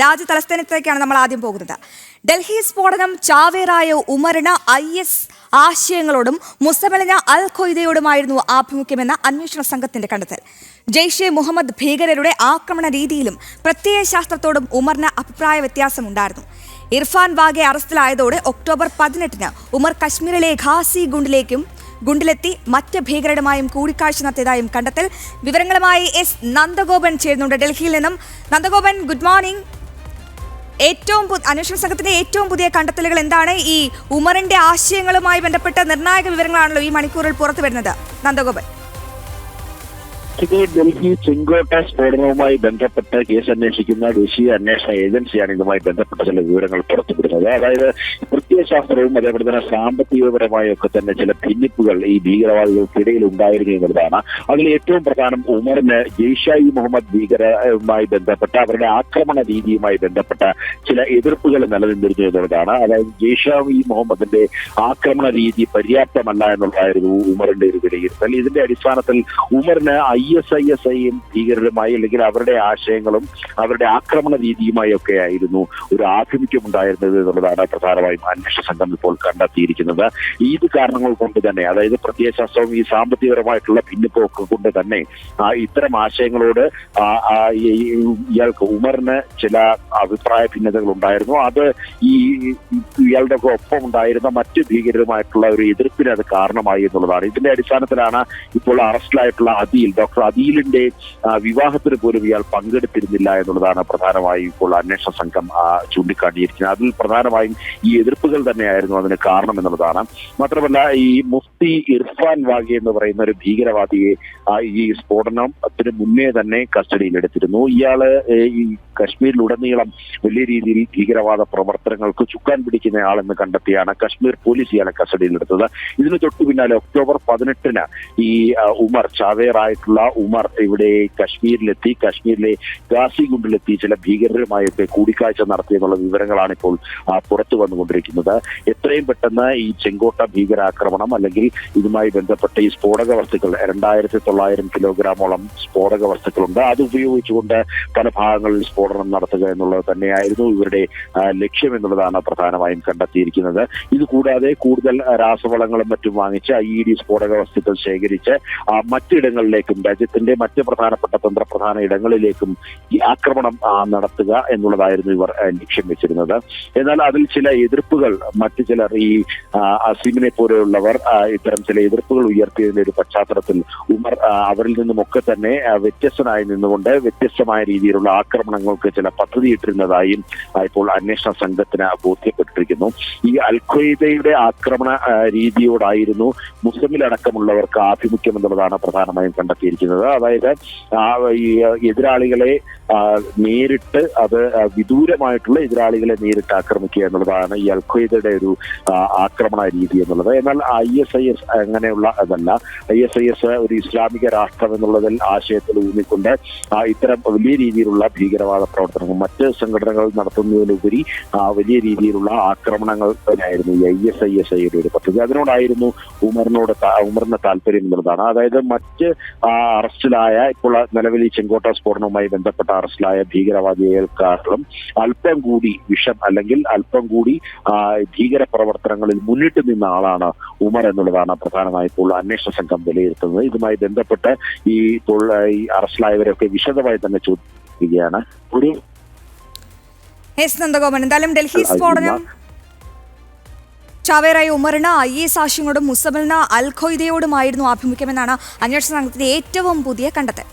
രാജ്യ തലസ്ഥാനത്തേക്കാണ് നമ്മൾ ആദ്യം പോകുന്നത്. ഡൽഹി സ്ഫോടനം ചാവേറായ ഉമറിന് ഐ എസ് ആശയങ്ങളോടും മുസ്തമലിന അൽ ഖൊയ്ദയോടുമായിരുന്നു ആഭിമുഖ്യമെന്ന അന്വേഷണ സംഘത്തിന്റെ കണ്ടെത്തൽ. ജെയ്ഷെ മുഹമ്മദ് ഭീകരരുടെ ആക്രമണ രീതിയിലും പ്രത്യയശാസ്ത്രത്തോടും ഉമറിന് അഭിപ്രായ വ്യത്യാസമുണ്ടായിരുന്നു. ഇർഫാൻ വാഗെ അറസ്റ്റിലായതോടെ ഒക്ടോബർ പതിനെട്ടിന് ഉമർ കശ്മീരിലെ ഖാസി ഗുണ്ടിലേക്കും ഗുണ്ടിലെത്തി മറ്റ് ഭീകരരുമായും കൂടിക്കാഴ്ച നടത്തിയതായും കണ്ടെത്തൽ. വിവരങ്ങളുമായി എസ്. നന്ദഗോപൻ ചേരുന്നുണ്ട്. ഡൽഹിയിൽ നിന്നും. Nandagopan good morning. ഏറ്റവും അന്വേഷണ സംഘത്തിന്റെ ഏറ്റവും പുതിയ കണ്ടെത്തലുകൾ എന്താണ്? ഈ ഉമറിന്റെ ആശയങ്ങളുമായി ബന്ധപ്പെട്ട നിർണായക വിവരങ്ങളാണല്ലോ ഈ മണിക്കൂറിൽ പുറത്തു വരുന്നത്. നന്ദഗോപൻ. ഡൽഹി ചെങ്കോട്ട സ്ഫോടനവുമായി ബന്ധപ്പെട്ട് കേസ് അന്വേഷിക്കുന്ന ദേശീയ അന്വേഷണ ഏജൻസിയാണ് ഇതുമായി ബന്ധപ്പെട്ട ചില വിവരങ്ങൾ പുറത്തുവിടുന്നത്. അതായത് പ്രത്യയശാസ്ത്രവും അതേപോലെ തന്നെ സാമ്പത്തികപരമായ ഒക്കെ തന്നെ ചില ഭിന്നിപ്പുകൾ ഈ ഭീകരവാദികൾക്കിടയിൽ ഉണ്ടായിരുന്നു എന്നുള്ളതാണ്. അതിൽ ഏറ്റവും പ്രധാനം ഉമറിന് ജെയ്ഷായി മുഹമ്മദ് ഭീകരവുമായി ബന്ധപ്പെട്ട അവരുടെ ആക്രമണ രീതിയുമായി ബന്ധപ്പെട്ട ചില എതിർപ്പുകൾ നിലനിന്നിരുന്നു എന്നുള്ളതാണ്. അതായത് ജെയ്ഷായി മുഹമ്മദിന്റെ ആക്രമണ രീതി പര്യാപ്തമല്ല എന്നുള്ളതായിരുന്നു ഉമറിന്റെ ഒരു വിലയിരുത്തൽ. ഇതിന്റെ അടിസ്ഥാനത്തിൽ ഉമറിന് ഐ എസ് ഐ എസ് ഐയും ഭീകരരുമായി അല്ലെങ്കിൽ അവരുടെ ആശയങ്ങളും അവരുടെ ആക്രമണ രീതിയുമായി ഒക്കെ ആയിരുന്നു ഒരു ആഭിമുഖ്യം ഉണ്ടായിരുന്നത് എന്നുള്ളതാണ് പ്രധാനമായും അന്വേഷണ സംഘം ഇപ്പോൾ കണ്ടെത്തിയിരിക്കുന്നത്. ഇത് കാരണങ്ങൾ കൊണ്ട് തന്നെ അതായത് പ്രത്യയശാസ്ത്രവും ഈ സാമ്പത്തികപരമായിട്ടുള്ള ഭിന്നിപ്പൊക്കെ കൊണ്ട് തന്നെ ഇത്തരം ആശയങ്ങളോട് ഇയാൾക്ക് ഉമറിന് ചില അഭിപ്രായ ഭിന്നതകൾ ഉണ്ടായിരുന്നു. അത് ഈ ഇയാളുടെ ഒപ്പം ഉണ്ടായിരുന്ന മറ്റ് ഭീകരരുമായിട്ടുള്ള ഒരു എതിർപ്പിന് അത് കാരണമായി എന്നുള്ളതാണ്. ഇതിന്റെ അടിസ്ഥാനത്തിലാണ് ഇപ്പോൾ അറസ്റ്റിലായിട്ടുള്ള അദീൽ. ഡോക്ടർ അദീലിന്റെ വിവാഹത്തിന് പോലും ഇയാൾ പങ്കെടുത്തിരുന്നില്ല എന്നുള്ളതാണ് പ്രധാനമായും ഇപ്പോൾ അന്വേഷണ സംഘം ചൂണ്ടിക്കാട്ടിയിരിക്കുന്നത്. അതിൽ പ്രധാനമായും ഈ എതിർപ്പുകൾ തന്നെയായിരുന്നു അതിന് കാരണം എന്നുള്ളതാണ്. മാത്രമല്ല ഈ മുഫ്തി ഇർഫാൻ വാഗി എന്ന് പറയുന്ന ഒരു ഭീകരവാദിയെ ഈ സ്ഫോടനത്തിന് മുന്നേ തന്നെ കസ്റ്റഡിയിലെടുത്തിരുന്നു. ഇയാൾ ഈ കശ്മീരിലുടനീളം വലിയ രീതിയിൽ ഭീകരവാദ പ്രവർത്തനങ്ങൾക്ക് ചുക്കാൻ പിടിക്കുന്ന ആളെന്ന് കണ്ടെത്തിയാണ് കശ്മീർ പോലീസ് ഇയാളെ കസ്റ്റഡിയിലെടുത്തത് ഇതിന് തൊട്ടു പിന്നാലെ ഒക്ടോബർ പതിനെട്ടിന് ഈ ഉമർ ചാവേറായിട്ടുള്ള ഉമർ ഇവിടെ കശ്മീരിലെത്തി. കശ്മീരിലെ ഗാസിഗുണ്ടിലെത്തി ചില ഭീകരരുമായൊക്കെ കൂടിക്കാഴ്ച നടത്തി എന്നുള്ള വിവരങ്ങളാണ് ഇപ്പോൾ പുറത്തു വന്നുകൊണ്ടിരിക്കുന്നത്. എത്രയും പെട്ടെന്ന് ഈ ചെങ്കോട്ട ഭീകരാക്രമണം അല്ലെങ്കിൽ ഇതുമായി ബന്ധപ്പെട്ട ഈ സ്ഫോടക വസ്തുക്കൾ രണ്ടായിരത്തി തൊള്ളായിരം കിലോഗ്രാമോളം സ്ഫോടക വസ്തുക്കളുണ്ട്. അത് ഉപയോഗിച്ചുകൊണ്ട് പല ഭാഗങ്ങളിൽ സ്ഫോടനം നടത്തുക എന്നുള്ളത് തന്നെയായിരുന്നു ഇവരുടെ ലക്ഷ്യം എന്നുള്ളതാണ് പ്രധാനമായും കണ്ടെത്തിയിരിക്കുന്നത്. ഇതുകൂടാതെ കൂടുതൽ രാസവളങ്ങളും മറ്റും വാങ്ങിച്ച് ഐ ഇ ഡി സ്ഫോടക വസ്തുക്കൾ ശേഖരിച്ച് മറ്റിടങ്ങളിലേക്കും രാജ്യത്തിന്റെ മറ്റ് പ്രധാനപ്പെട്ട തന്ത്രപ്രധാന ഇടങ്ങളിലേക്കും ഈ ആക്രമണം നടത്തുക എന്നുള്ളതായിരുന്നു ഇവർ ലക്ഷ്യം വെച്ചിരുന്നത്. എന്നാൽ അതിൽ ചില എതിർപ്പുകൾ മറ്റു ചിലർ ഈ അസീമിനെ പോലെയുള്ളവർ ഇത്തരം ചില എതിർപ്പുകൾ ഉയർത്തിയതിന്റെ ഒരു പശ്ചാത്തലത്തിൽ ഉമർ അവരിൽ നിന്നുമൊക്കെ തന്നെ വ്യത്യസ്തനായി നിന്നുകൊണ്ട് വ്യത്യസ്തമായ രീതിയിലുള്ള ആക്രമണങ്ങൾക്ക് ചില പദ്ധതിയിട്ടിരുന്നതായും ഇപ്പോൾ അന്വേഷണ സംഘത്തിന് ബോധ്യപ്പെട്ടിരിക്കുന്നു. ഈ അൽ ഖ്വയ്ദയുടെ ആക്രമണ രീതിയോടായിരുന്നു മുസ്ലിമിലടക്കമുള്ളവർക്ക് ആഭിമുഖ്യം എന്നുള്ളതാണ് പ്രധാനമായും കണ്ടെത്തിയിരിക്കുന്നത്. അതായത് ഈ എതിരാളികളെ നേരിട്ട് അത് വിദൂരമായിട്ടുള്ള എതിരാളികളെ നേരിട്ട് ആക്രമിക്കുക എന്നുള്ളതാണ് ഈ അൽഖയ്ദയുടെ ഒരു ആക്രമണ രീതി എന്നുള്ളത്. എന്നാൽ ഐ എസ് ഐ എസ് അങ്ങനെയുള്ള അതല്ല. ഐ എസ് ഐ എസ് ഒരു ഇസ്ലാമിക രാഷ്ട്രം എന്നുള്ളതിൽ ആശയത്തിൽ ഊന്നിക്കൊണ്ട് ഇത്തരം വലിയ രീതിയിലുള്ള ഭീകരവാദ പ്രവർത്തനങ്ങൾ മറ്റ് സംഘടനകൾ നടത്തുന്നതിലുപരി വലിയ രീതിയിലുള്ള ആക്രമണങ്ങൾ തന്നെയായിരുന്നു ഐ എസ് ഐ എസ് ഐയുടെ ഒരു പദ്ധതി. അതിനോടായിരുന്നു ഉമറിനോട് ഉമറിന്റെ ഉമറിന് താല്പര്യം എന്നുള്ളതാണ്. അതായത് മറ്റ് അറസ്റ്റിലായ ഇപ്പോൾ നിലവിൽ ഈ ചെങ്കോട്ട സ്ഫോടനവുമായി ബന്ധപ്പെട്ട അറസ്റ്റിലായ ഭീകരവാദികൾക്കാളും അല്പം കൂടി വിഷം അല്ലെങ്കിൽ അല്പം കൂടി ഭീകര പ്രവർത്തനങ്ങളിൽ മുന്നിട്ട് നിന്ന ആളാണ് ഉമർ എന്നുള്ളതാണ് പ്രധാനമായി ഇപ്പോൾ അന്വേഷണ സംഘം വിലയിരുത്തുന്നത്. ഇതുമായി ബന്ധപ്പെട്ട് ഈ ഇപ്പോൾ ഈ അറസ്റ്റിലായവരൊക്കെ വിശദമായി തന്നെ ചോദിക്കുകയാണ്. ഒരു എസ് നന്ദഗോപൻ. എന്തായാലും ഡൽഹി സ്ഫോടനം ചാവേറായ ഉമറിന് ഐ എസ് ആശയങ്ങളോടും മുസബലിന് അൽ ഖൊയ്ദയോടുമായിരുന്നു ആഭിമുഖ്യമെന്നാണ് അന്വേഷണ സംഘത്തിന്റെ ഏറ്റവും പുതിയ കണ്ടെത്തൽ.